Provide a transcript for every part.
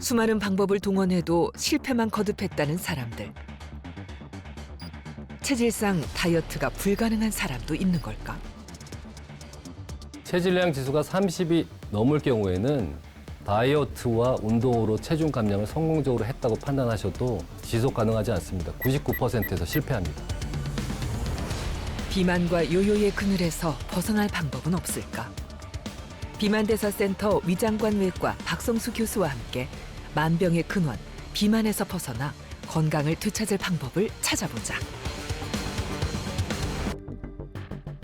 수많은 방법을 동원해도 실패만 거듭했다는 사람들. 체질상 다이어트가 불가능한 사람도 있는 걸까? 체질량 지수가 30이 넘을 경우에는 다이어트와 운동으로 체중 감량을 성공적으로 했다고 판단하셔도 지속 가능하지 않습니다. 99%에서 실패합니다. 비만과 요요의 그늘에서 벗어날 방법은 없을까? 비만대사센터 위장관 외과 박성수 교수와 함께 만병의 근원, 비만에서 벗어나 건강을 되찾을 방법을 찾아보자.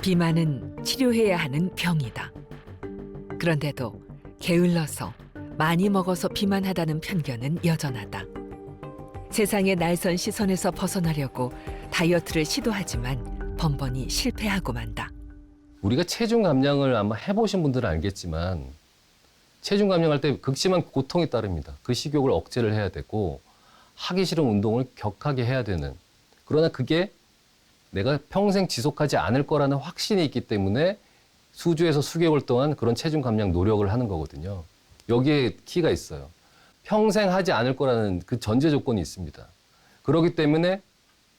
비만은 치료해야 하는 병이다. 그런데도 게을러서 많이 먹어서 비만하다는 편견은 여전하다. 세상의 날선 시선에서 벗어나려고 다이어트를 시도하지만 번번이 실패하고 만다. 우리가 체중 감량을 아마 해보신 분들은 알겠지만 체중 감량할 때 극심한 고통이 따릅니다. 그 식욕을 억제를 해야 되고 하기 싫은 운동을 격하게 해야 되는 그러나 그게 내가 평생 지속하지 않을 거라는 확신이 있기 때문에 수주에서 수개월 동안 그런 체중 감량 노력을 하는 거거든요. 여기에 키가 있어요. 평생 하지 않을 거라는 그 전제 조건이 있습니다. 그렇기 때문에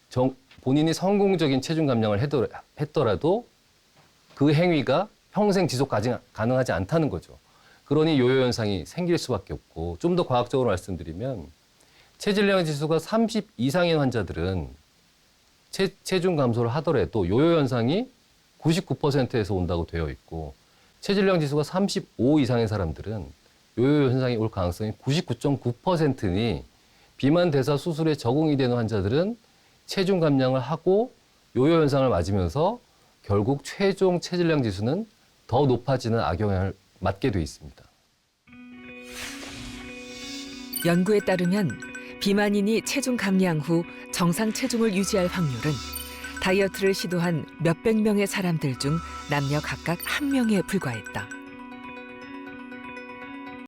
정- 본인이 성공적인 체중 감량을 했더라도 그 행위가 평생 지속 가능하지 않다는 거죠. 그러니 요요 현상이 생길 수밖에 없고 좀 더 과학적으로 말씀드리면 체질량 지수가 30 이상인 환자들은 체, 체중 감소를 하더라도 요요 현상이 99%에서 온다고 되어 있고 체질량 지수가 35 이상인 사람들은 요요 현상이 올 가능성이 99.9%니 비만 대사 수술에 적응이 되는 환자들은 체중 감량을 하고 요요 현상을 맞으면서 결국 최종 체질량 지수는 더 높아지는 악영향을 맞게 돼 있습니다. 연구에 따르면 비만인이 체중 감량 후 정상 체중을 유지할 확률은 다이어트를 시도한 몇백 명의 사람들 중 남녀 각각 한 명에 불과했다.